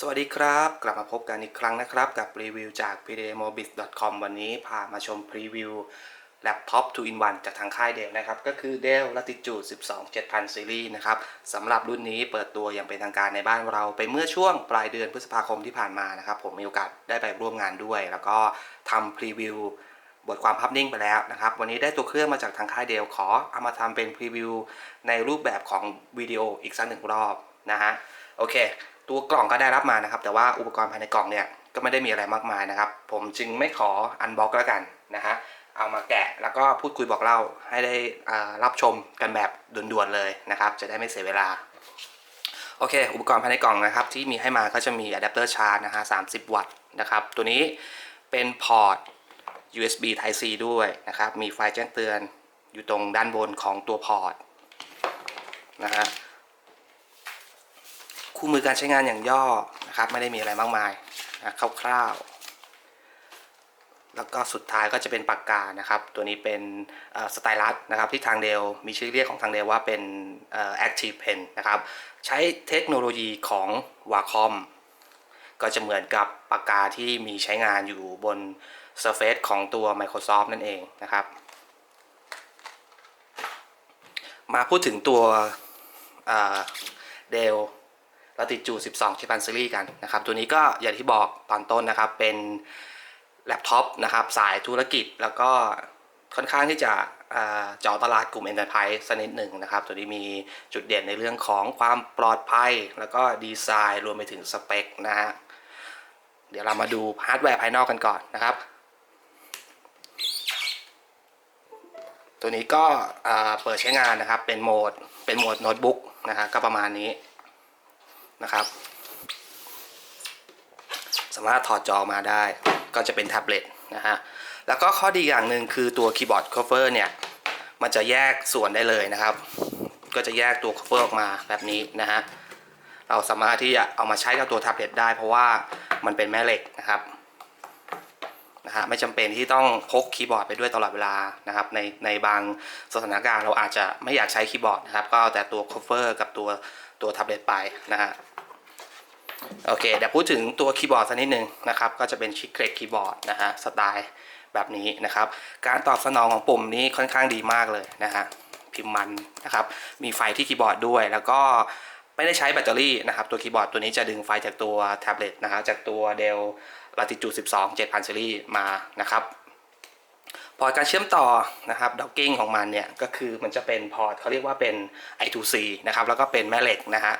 สวัสดีครับ กลับมาพบกันอีกครั้งนะครับ กับรีวิวจาก pdmobis.com วันนี้พามาชมพรีวิวแล็ปท็อป2 in 1จากทางค่ายเดลนะครับ ก็คือ Dell Latitude 12 7000 Series นะครับสำหรับรุ่นนี้เปิดตัวอย่างเป็นทางการในบ้านเราไปเมื่อช่วงปลายเดือนพฤษภาคมที่ผ่านมานะครับ ผมมีโอกาสได้ไปร่วมงานด้วย แล้วก็ทำพรีวิวบทความภาพนิ่งไปแล้วนะครับ วันนี้ได้ตัวเครื่องมาจากทางค่ายเดลขอเอามาทำเป็นพรีวิวในรูปแบบของวิดีโออีกสักหนึ่งรอบนะฮะโอเค ตัวกล่องก็ได้รับมานะครับ แต่ว่าอุปกรณ์ภายในกล่องเนี่ยก็ไม่ได้มีอะไรมากมายนะครับ ผมจึงไม่ขออันบ็อกแล้วกันนะฮะเอามาแกะแล้วก็พูดคุยบอกเล่าให้ได้อ่ารับชมกันแบบด่วนๆเลยนะครับ จะได้ไม่เสียเวลา โอเค อุปกรณ์ภายในกล่องนะครับ ที่มีให้มาก็จะมีอะแดปเตอร์ชาร์จนะฮะ30 วัตต์นะครับ ตัวนี้เป็นพอร์ต USB Type C ด้วยนะครับ มีไฟแจ้งเตือนอยู่ตรงด้านบนของตัวพอร์ตนะฮะ คู่มือการใช้งานอย่างย่อนะครับ ไม่ได้มีอะไรมากมายนะคร่าวๆ แล้วก็สุดท้ายก็จะเป็นปากกานะครับ ตัวนี้เป็นสไตลัสนะครับ ที่ทางเดลมีชื่อเรียกของทางเดลว่าเป็นเอ่อ Active Pen นะครับ ใช้เทคโนโลยีของ Wacom ก็จะเหมือนกับปากกาที่มีใช้งานอยู่บน Surface ของตัว Microsoft นั่นเองนะครับ มาพูดถึงตัวเดล เราติดจู12 ชิปันซีรีส์กันนะครับ ตัวนี้ก็อย่างที่บอกตอนต้นนะครับ เป็นแล็ปท็อปนะครับสายธุรกิจแล้วก็ค่อนข้างที่จะเจาะตลาดกลุ่ม Enterprise สักนิดหนึ่งนะครับ ตัวนี้มีจุดเด่นในเรื่องของความปลอดภัย แล้วก็ดีไซน์รวมไปถึงสเปคนะฮะ เดี๋ยวเรามาดูฮาร์ดแวร์ภายนอกกันก่อนนะครับ ตัวนี้ก็เปิดใช้งานนะครับ เป็นโหมด เป็นโหมดโน้ตบุ๊กนะฮะก็ประมาณนี้ นะครับ สามารถถอดจอมาได้ก็จะเป็นแท็บเล็ตนะฮะแล้วก็ข้อดีอย่างหนึ่งคือตัวคีย์บอร์ดคอฟเฟอร์เนี่ย มันจะแยกส่วนได้เลยนะครับ ก็จะแยกตัวคอฟเฟอร์ออกมาแบบนี้นะฮะเราสามารถที่จะเอามาใช้กับตัวแท็บเล็ตได้เพราะว่ามันเป็นแม่เหล็กนะครับนะฮะไม่จำเป็นที่ต้องพกคีย์บอร์ดไปด้วยตลอดเวลานะครับ ในในบางสถานการณ์เราอาจจะไม่อยากใช้คีย์บอร์ดนะครับ ก็เอาแต่ตัวคอฟเฟอร์กับตัวตัวแท็บเล็ตไปนะฮะ โอเคเดี๋ยวพูดถึงตัวคีย์บอร์ดสักนิดหนึ่งนะครับ ก็จะเป็นชิคเกรดคีย์บอร์ดนะฮะสไตล์แบบนี้นะครับ การตอบสนองของปุ่มนี้ค่อนข้างดีมากเลยนะฮะพิมพ์มันนะครับมีไฟที่คีย์บอร์ดด้วย แล้วก็ไม่ได้ใช้แบตเตอรี่นะครับ ตัวคีย์บอร์ดตัวนี้จะดึงไฟจากตัวแท็บเล็ตนะฮะจากตัว Dell Latitude 12 7000 Series มานะครับพอร์ตการเชื่อมต่อนะครับด็อกกิ้งของมันเนี่ยก็คือมันจะเป็นพอร์ตเขาเรียกว่าเป็น I2C นะครับแล้วก็เป็นแม่เหล็กนะฮะ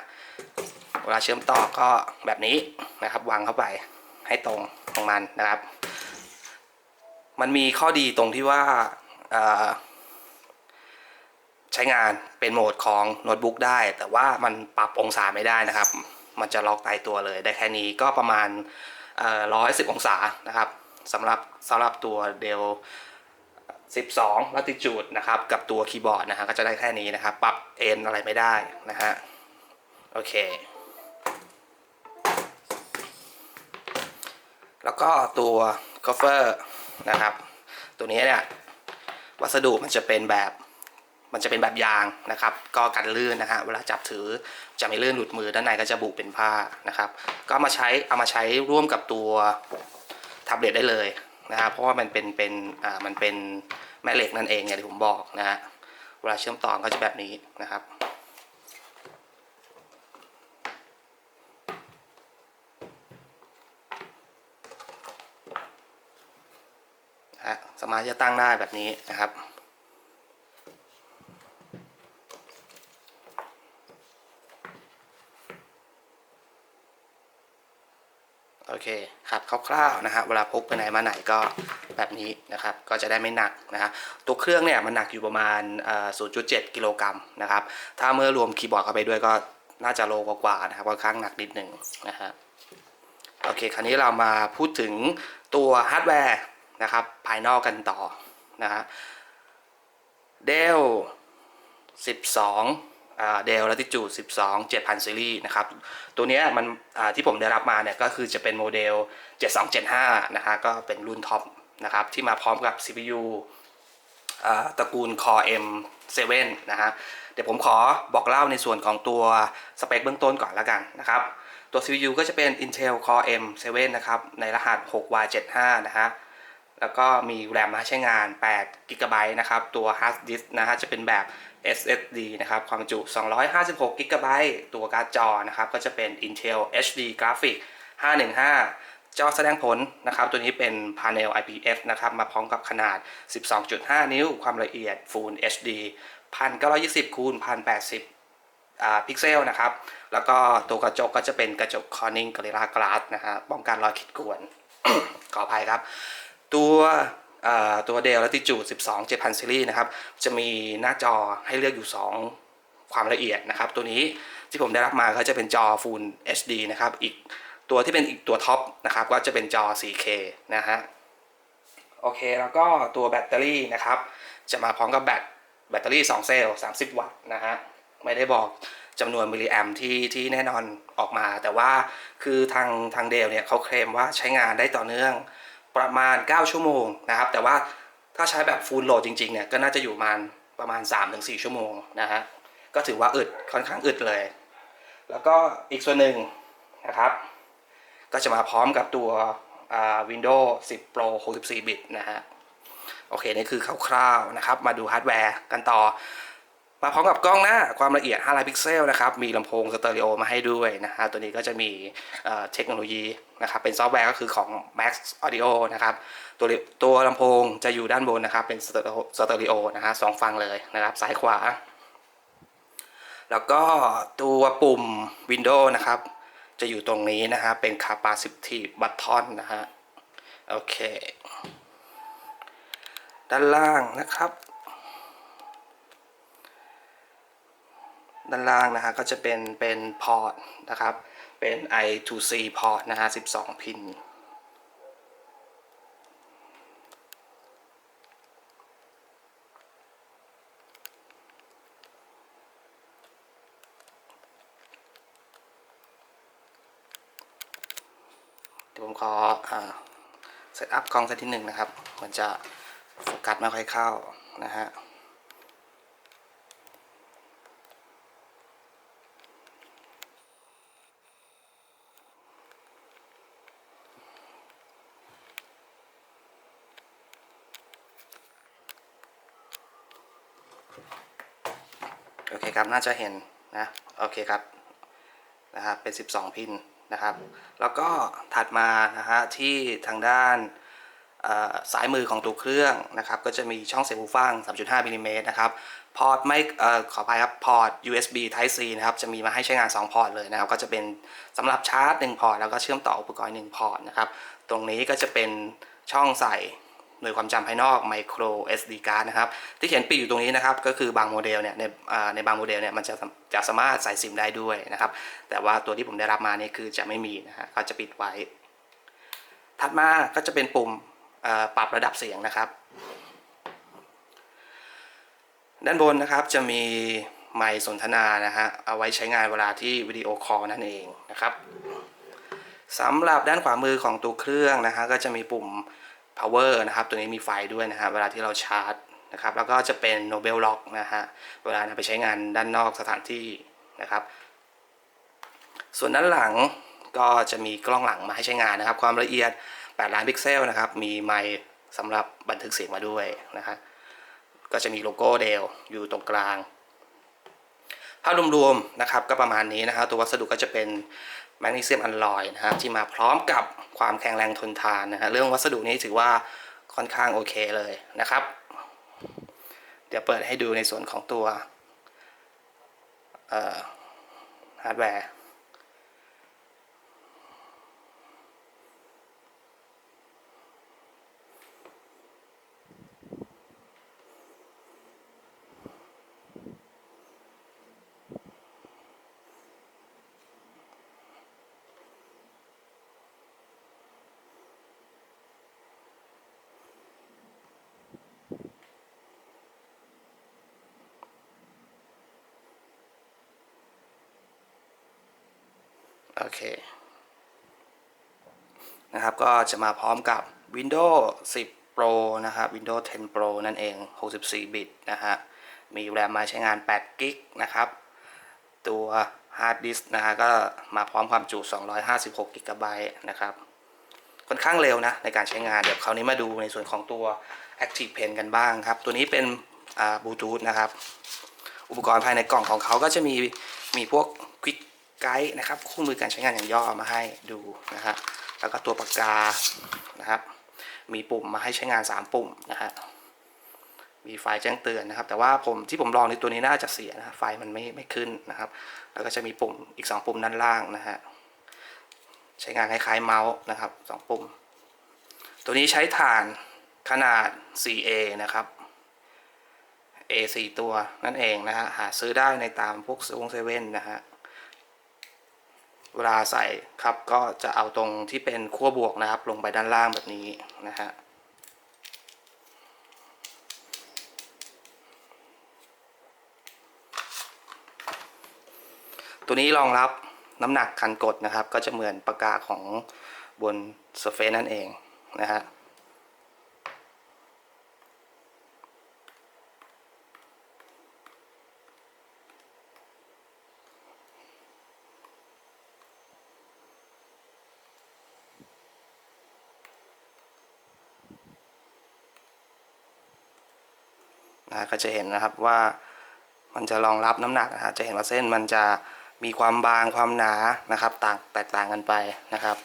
เวลาเชื่อมต่อก็แบบนี้นะครับ วางเข้าไปให้ตรงของมันนะครับ มันมีข้อดีตรงที่ว่าใช้งานเป็นโหมดของโน้ตบุ๊กได้ แต่ว่ามันปรับองศาไม่ได้นะครับ มันจะล็อกตายตัวเลยได้แค่นี้ก็ประมาณร้อยสิบองศานะครับสำหรับสำหรับตัวเดล12 latitude นะครับ กับตัวคีย์บอร์ดนะฮะก็จะได้แค่นี้นะครับ ปรับเอ็นอะไรไม่ได้นะฮะ โอเค แล้วก็ตัว cover นะครับ ตัวนี้เนี่ยวัสดุมันจะเป็นแบบมันจะเป็นแบบยางนะครับ ก็กันลื่นนะฮะเวลาจับถือจะไม่ลื่นหลุดมือด้านในก็จะบุเป็นผ้านะครับ ก็ามาใช้เอามาใช้ร่วมกับตัวแท็บเล็ตได้เลยนะครับเพราะว่ามันเป็นเป็นอ่ามันเป็นแม่เหล็กนั่นเองอย่างที่ผมบอกนะฮะเวลาเชื่อมต่อก็จะแบบนี้นะครับ นะฮะ สามารถจะตั้งได้แบบนี้นะครับ โอเคครับคร่าวๆนะฮะเวลาพกไปไหนมาไหนก็แบบนี้นะครับก็จะได้ไม่หนักนะฮะตัวเครื่องเนี่ยมันหนักอยู่ประมาณ 0.7 กิโลกรัมนะครับถ้าเมื่อรวมคีย์บอร์ดเข้าไปด้วยก็น่าจะโลกว่าๆนะครับค่อนข้างหนักนิดหนึ่งนะฮะโอเค คราวนี้เรามาพูดถึงตัวฮาร์ดแวร์ นะครับภายนอกกันต่อนะฮะ Dell 12อ่า Dell Latitude 12 7000 Series นะครับ ตัวเนี้ยมันอ่าที่ผมได้รับมาเนี่ยก็คือจะเป็นโมเดล 7275 นะฮะก็เป็นรุ่นท็อปนะครับที่มาพร้อมกับ CPU อ่าตระกูล Core M7 นะฮะเดี๋ยวผมขอบอกเล่าในส่วนของตัวสเปคเบื้องต้นก่อนแล้วกันนะครับ ตัว CPU ก็จะเป็น Intel Core M7 นะครับ ในรหัส 6Y75 นะฮะ แล้วก็มีแรมมาใช้งาน8 GB นะครับ ตัว Hard Disk นะฮะจะเป็นแบบ SSD นะครับ ความจุ 256 GB ตัวการ์ดจอนะครับ ก็จะเป็น Intel HD Graphics 515 จอแสดงผลนะครับ ตัวนี้เป็น Panel IPS นะครับ มาพร้อมกับขนาด 12.5 นิ้ว ความละเอียด Full HD 1920คูณ1080พิกเซลนะครับ แล้วก็ตัวกระจกก็จะเป็นกระจก Corning Gorilla Glass นะฮะป้องกันรอยขีดข่วน ขออภัยครับ ตัวตัว Dell Latitude 12 7000 Series นะครับ จะมีหน้าจอให้เลือกอยู่ 2 ความละเอียดนะครับ ตัวนี้ที่ผมได้รับมาก็จะเป็นจอ Full HD นะครับ อีกตัวที่เป็นอีกตัวท็อปนะครับ ก็จะเป็นจอ 4K นะฮะ โอเค แล้วก็ตัวแบตเตอรี่นะครับ จะมาพร้อมกับแบตแบตเตอรี่ 2 เซลล์ 30 วัตต์นะฮะ ไม่ได้บอกจำนวนมิลลิแอมที่ที่แน่นอนออกมา แต่ว่าคือทางทางเดลเนี่ยเขาเคลมว่าใช้งานได้ต่อเนื่อง ประมาณ 9 ชั่วโมงนะครับ แต่ว่าถ้าใช้แบบฟูลโหลดจริงๆเนี่ยก็น่าจะอยู่ประมาณประมาณ 3-4 ชั่วโมงนะฮะก็ถือว่าอึดค่อนข้างอึดเลย แล้วก็อีกส่วนหนึ่งนะครับ ก็จะมาพร้อมกับตัวอ่า Windows 10 Pro 64 บิตนะฮะ โอเค นี่คือคร่าวๆนะครับ มาดูฮาร์ดแวร์กันต่อ มาพร้อมกับกล้องหน้าความละเอียด 5 ล้านพิกเซลนะครับ มีลำโพงสเตอริโอมาให้ด้วยนะฮะ ตัวนี้ก็จะมีเเทคโนโลยีนะครับ เป็นซอฟต์แวร์ก็คือของ Max Audio นะครับ ตัวตัวลำโพงจะอยู่ด้านบนนะครับ เป็นสเตอริโอนะฮะสองฝั่งเลยนะครับ ซ้ายขวา แล้วก็ตัวปุ่ม Windows นะครับ จะอยู่ตรงนี้นะฮะ เป็น capacitive button นะฮะ โอเค ด้านล่างนะครับ ด้านล่างนะฮะก็จะเป็นเป็นพอร์ตนะครับเป็น I to C พอร์ตนะฮะ12 พินเดี๋ยวผมขอเซตอัพกล้องสักทีหนึ่งนะครับมันจะโฟกัสไม่ค่อยเข้านะฮะ ครับน่าจะเห็นนะโอเคครับนะครับเป็น 12 พินนะครับ แล้วก็ถัดมานะฮะที่ทางด้านเอ่อซ้ายมือของตัวเครื่องนะครับ ก็จะมีช่องเสียบหูฟัง 3.5มิลลิเมตรนะครับ พอร์ตไม่ขออภัยครับ พอร์ต USB Type C นะครับ จะมีมาให้ใช้งาน 2 พอร์ตเลยนะครับ ก็จะเป็นสำหรับชาร์จ 1 พอร์ต แล้วก็เชื่อมต่ออุปกรณ์ 1 พอร์ตนะครับ ตรงนี้ก็จะเป็นช่องใส่ หน่วยความจำภายนอก micro SD card นะครับ ที่เขียนปิดอยู่ตรงนี้นะครับ ก็คือบางโมเดลเนี่ยในในบางโมเดลเนี่ยมันจะจะสามารถใส่ซิมได้ด้วยนะครับ แต่ว่าตัวที่ผมได้รับมาเนี่ยคือจะไม่มีนะฮะก็จะปิดไว้ ถัดมาก็จะเป็นปุ่มปรับระดับเสียงนะครับ ด้านบนนะครับจะมีไมค์สนทนานะฮะเอาไว้ใช้งานเวลาที่วิดีโอคอลนั่นเองนะครับสำหรับด้านขวามือของตัวเครื่องนะฮะก็จะมีปุ่ม power นะครับตัวนี้มีไฟด้วยนะฮะเวลาที่เราชาร์จนะครับแล้วก็จะเป็น Nobel Lock นะฮะเวลานำไปใช้งานด้านนอกสถานที่นะครับ ส่วนด้านหลังก็จะมีกล้องหลังมาให้ใช้งานนะครับ ความละเอียด 8 ล้านพิกเซลนะครับ มีไมค์สำหรับบันทึกเสียงมาด้วยนะฮะก็จะมีโลโก้เดลอยู่ตรงกลาง ภาพรวมๆนะครับก็ประมาณนี้นะครับตัววัสดุก็จะเป็น แมกนีเซียมอลลอยนะฮะที่มาพร้อมกับความแข็งแรงทนทานนะฮะเรื่องวัสดุนี้ถือว่าค่อนข้างโอเคเลยนะครับ เดี๋ยวเปิดให้ดูในส่วนของตัวฮาร์ดแวร์ โอเคนะครับก็จะมาพร้อมกับ Windows 10 Pro นะครับ Windows 10 Pro นั่นเอง 64 บิตนะฮะ มีแรมมาใช้งาน8กิกนะครับ ตัวฮาร์ดดิสก์นะฮะก็มาพร้อมความจุ 256กิกะไบต์นะครับ ค่อนข้างเร็วนะในการใช้งาน เดี๋ยวคราวนี้มาดูในส่วนของตัว Active Pen กันบ้างครับ ตัวนี้เป็นบลูทูธนะครับ อุปกรณ์ภายในกล่องของเขาก็จะมีมีพวก Quick Guide นะครับคู่มือการใช้งานอย่างย่อมาให้ดูนะฮะแล้วก็ตัวปากกานะครับ มีปุ่มมาให้ใช้งาน 3 ปุ่มนะฮะมีไฟแจ้งเตือนนะครับ แต่ว่าผมที่ผมลองในตัวนี้น่าจะเสียนะไฟมันไม่ไม่ขึ้นนะครับ แล้วก็จะมีปุ่มอีก 2 ปุ่มด้านล่างนะฮะใช้งานคล้ายๆเมาส์นะครับ 2 ปุ่ม ตัวนี้ใช้ฐานขนาด 4A นะครับ A 4ตัวนั่นเองนะฮะหาซื้อได้ในตามพวกวงเซเว่นนะฮะ เวลาใส่ครับก็จะเอาตรงที่เป็นขั้วบวกนะครับ ลงไปด้านล่างแบบนี้นะฮะตัวนี้รองรับน้ำหนักคันกดนะครับ ก็จะเหมือนปากกาของบน Surface นั่นเองนะฮะ ก็จะเห็นนะครับว่ามันจะรองรับน้ำหนักนะฮะจะเห็นว่าเส้นมันจะมีความบางความหนานะครับต่างแตกต่างกันไปนะครับ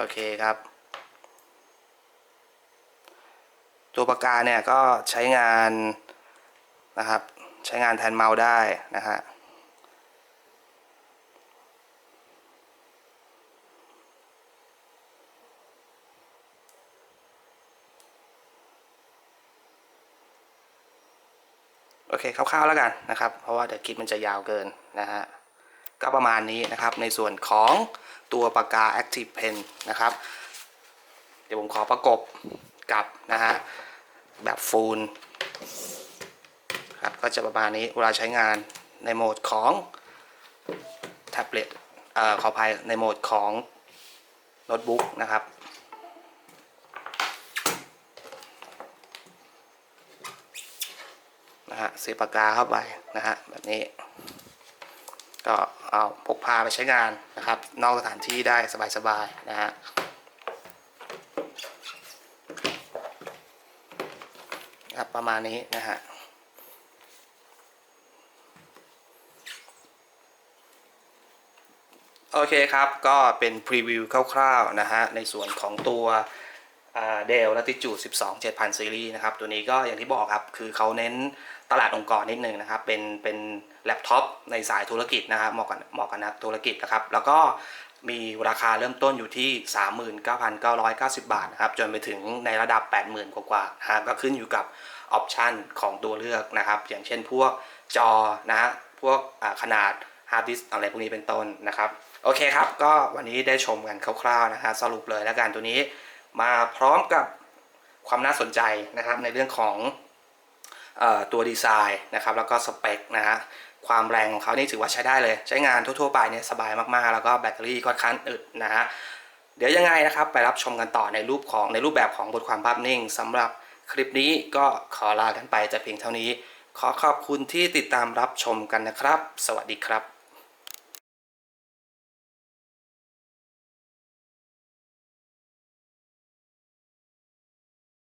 โอเคครับ ตัวปากกาเนี่ยก็ใช้งานนะครับ ใช้งานแทนเมาส์ได้นะฮะโอเคคร่าวๆแล้วกันนะครับ เพราะว่าเดี๋ยวคลิปมันจะยาวเกินนะฮะก็ประมาณนี้นะครับในส่วนของตัวปากกา Active Pen นะครับ เดี๋ยวผมขอประกบ กับนะฮะแบบฟูลครับก็จะประมาณนี้เวลาใช้งานในโหมดของแท็บเล็ตเอ่อขออภัยในโหมดของโน้ตบุ๊กนะครับนะฮะเสียปากกาเข้าไปนะฮะแบบนี้ ก็เอาพกพาไปใช้งานนะครับ นอกสถานที่ได้สบายๆนะฮะ ครับ ประมาณนี้นะฮะโอเคครับก็เป็นพรีวิวคร่าวๆนะฮะในส่วนของตัวเดลลัติจูด12 7000 ซีรีส์นะครับ ตัวนี้ก็อย่างที่บอกครับ คือเขาเน้นตลาดองค์กรนิดนึงนะครับ เป็นเป็นแล็ปท็อปในสายธุรกิจนะครับเหมาะกับเหมาะกับนักธุรกิจนะครับ แล้วก็มีราคาเริ่มต้นอยู่ที่ 39,990 บาทนะครับ จนไปถึงในระดับ 80,000 กว่าๆนะครับก็ขึ้นอยู่กับ ออปชันของตัวเลือกนะครับ อย่างเช่นพวกจอนะฮะพวกขนาดฮาร์ดดิสอะไรพวกนี้เป็นต้นนะครับ โอเคครับ ก็วันนี้ได้ชมกันคร่าวๆนะฮะสรุปเลยแล้วกันตัวนี้ มาพร้อมกับความน่าสนใจนะครับในเรื่องของอตัวดีไซน์นะครับแล้วก็สเปคนะฮะความแรงของเขานี่ถือว่าใช้ได้เลย ใช้งานทั่วๆไปเนี่ยสบายมากๆ แล้วก็แบตเตอรี่ค่อนข้างอึดนะฮะเดี๋ยวยังไงนะครับไปรับชมกันต่อในรูปของในรูปแบบของบทความภาพนิ่งสำหรับ คลิปนี้ก็ขอลากันไปแต่เพียงเท่านี้ ขอขอบคุณที่ติดตามรับชมกันนะครับ สวัสดีครับ